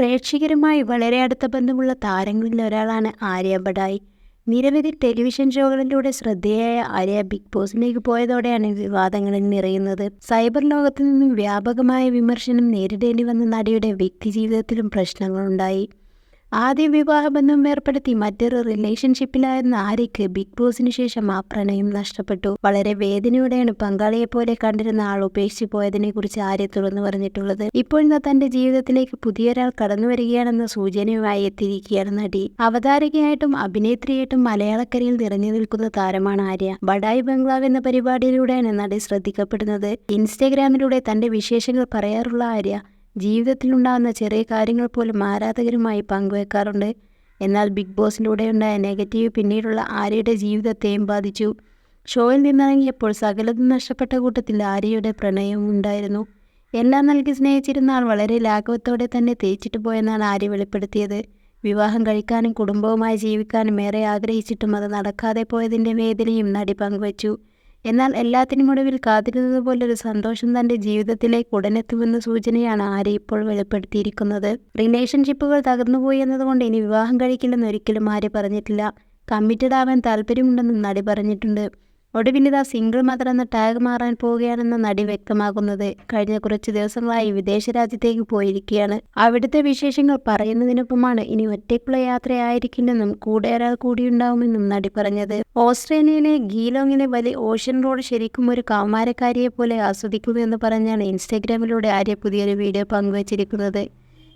പ്രേക്ഷകരുമായി വളരെ അടുത്ത ബന്ധമുള്ള താരങ്ങളിൽ ഒരാളാണ് ആര്യ ബഡായി. നിരവധി ടെലിവിഷൻ ഷോകളിലൂടെ ശ്രദ്ധേയായ ആര്യ ബിഗ് ബോസിലേക്ക് പോയതോടെയാണ് വിവാദങ്ങളിൽ നിറയുന്നത്. സൈബർ ലോകത്തു നിന്നും വ്യാപകമായ വിമർശനം നേരിടേണ്ടി വന്ന നടിയുടെ വ്യക്തിജീവിതത്തിലും പ്രശ്നങ്ങളുണ്ടായി. ആദ്യ വിവാഹബന്ധം ഏർപ്പെടുത്തി മറ്റൊരു റിലേഷൻഷിപ്പിലായിരുന്ന ആര്യയ്ക്ക് ബിഗ് ബോസിന് ശേഷം ആ പ്രണയം നഷ്ടപ്പെട്ടു. വളരെ വേദനയോടെയാണ് പങ്കാളിയെ പോലെ കണ്ടിരുന്ന ആൾ ഉപേക്ഷിച്ചു പോയതിനെ കുറിച്ച് ആര്യ തുറന്നു പറഞ്ഞിട്ടുള്ളത്. ഇപ്പോൾ തന്റെ ജീവിതത്തിലേക്ക് പുതിയൊരാൾ കടന്നു വരികയാണെന്ന സൂചനയുമായി എത്തിയിരിക്കുകയാണ് നടി. അവതാരകയായിട്ടും അഭിനേത്രിയായിട്ടും മലയാളക്കരയിൽ നിറഞ്ഞു നിൽക്കുന്ന താരമാണ് ആര്യ. ബഡായി ബംഗ്ലാവ് എന്ന പരിപാടിയിലൂടെയാണ് നടി ശ്രദ്ധിക്കപ്പെടുന്നത്. ഇൻസ്റ്റഗ്രാമിലൂടെ തന്റെ വിശേഷങ്ങൾ പറയാറുള്ള ആര്യ ജീവിതത്തിലുണ്ടാകുന്ന ചെറിയ കാര്യങ്ങൾ പോലും ആരാധകരുമായി പങ്കുവെക്കാറുണ്ട്. എന്നാൽ ബിഗ് ബോസിലൂടെയുണ്ടായ നെഗറ്റീവ് പിന്നീടുള്ള ആര്യയുടെ ജീവിതത്തെയും ബാധിച്ചു. ഷോയിൽ നിന്നിറങ്ങിയപ്പോൾ സകലതും നഷ്ടപ്പെട്ട കൂട്ടത്തിൽ ആര്യയുടെ പ്രണയവും ഉണ്ടായിരുന്നു. എല്ലാം നൽകി സ്നേഹിച്ചിരുന്ന ആൾ വളരെ ലാഘവത്തോടെ തന്നെ തേച്ചിട്ട് പോയെന്നാണ് ആര്യ വെളിപ്പെടുത്തിയത്. വിവാഹം കഴിക്കാനും കുടുംബവുമായി ജീവിക്കാനും ഏറെ ആഗ്രഹിച്ചിട്ടും അത് നടക്കാതെ പോയതിന്റെ വേദനയും നടി പങ്കുവച്ചു. എന്നാൽ എല്ലാത്തിനും ഒടുവിൽ കാത്തിരുന്നത് പോലൊരു സന്തോഷം തന്റെ ജീവിതത്തിലേക്ക് ഉടനെത്തുമെന്ന സൂചനയാണ് ആരെ ഇപ്പോൾ വെളിപ്പെടുത്തിയിരിക്കുന്നത്. റിലേഷൻഷിപ്പുകൾ തകർന്നുപോയി എന്നതുകൊണ്ട് ഇനി വിവാഹം കഴിക്കില്ലെന്ന് ഒരിക്കലും ആര്യ പറഞ്ഞിട്ടില്ല. കമ്മിറ്റഡ് ആവാൻ താല്പര്യമുണ്ടെന്നും നടി പറഞ്ഞിട്ടുണ്ട്. ഒടുവിനിതാ സിംഗിൾ മദർ എന്ന ടാഗ് മാറാൻ പോവുകയാണെന്ന നടി വ്യക്തമാക്കുന്നത് കഴിഞ്ഞ കുറച്ച് ദിവസങ്ങളായി വിദേശ രാജ്യത്തേക്ക് പോയിരിക്കുകയാണ്. അവിടുത്തെ വിശേഷങ്ങൾ പറയുന്നതിനൊപ്പമാണ് ഇനി ഒറ്റയ്ക്കുള്ള യാത്രയായിരിക്കില്ലെന്നും കൂടെ ഒരാൾ കൂടിയുണ്ടാവുമെന്നും നടി പറഞ്ഞത്. ഓസ്ട്രേലിയയിലെ ഗീലോങ്ങിലെ വലിയ ഓഷ്യൻ റോഡ് ശരിക്കും ഒരു കൗമാരക്കാരിയെ പോലെ ആസ്വദിക്കുന്നു എന്ന് പറഞ്ഞാണ് ഇൻസ്റ്റഗ്രാമിലൂടെ ആര്യ പുതിയൊരു വീഡിയോ പങ്കുവച്ചിരിക്കുന്നത്.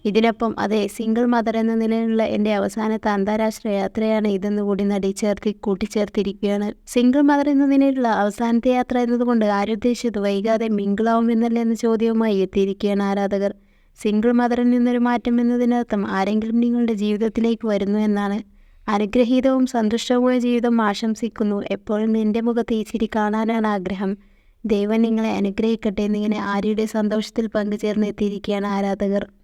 ഇതിനൊപ്പം അതെ സിംഗിൾ മദർ എന്ന നിലയിലുള്ള എന്റെ അവസാനത്തെ അന്താരാഷ്ട്ര യാത്രയാണ് ഇതെന്ന് കൂടി നടി ചേർത്തി കൂട്ടിച്ചേർത്തിരിക്കുകയാണ്. സിംഗിൾ മദർ എന്ന നിലയിലുള്ള അവസാനത്തെ യാത്ര എന്നതുകൊണ്ട് ആരുദ്ദേശിച്ചത് വൈകാതെ മിങ്കിളാവുമെന്നല്ല എന്ന ചോദ്യവുമായി എത്തിയിരിക്കുകയാണ് ആരാധകർ. സിംഗിൾ മദറിൽ നിന്നൊരു മാറ്റം എന്നതിനർത്ഥം ആരെങ്കിലും നിങ്ങളുടെ ജീവിതത്തിലേക്ക് വരുന്നു എന്നാണ്. അനുഗ്രഹീതവും സന്തുഷ്ടവുമായ ജീവിതം ആശംസിക്കുന്നു. എപ്പോഴും എന്റെ മുഖത്ത് ഈ ചിരി കാണാനാണ് ആഗ്രഹം. ദൈവം നിങ്ങളെ അനുഗ്രഹിക്കട്ടെ എന്നിങ്ങനെ ആര്യയുടെ സന്തോഷത്തിൽ പങ്കുചേർന്ന് എത്തിയിരിക്കുകയാണ് ആരാധകർ.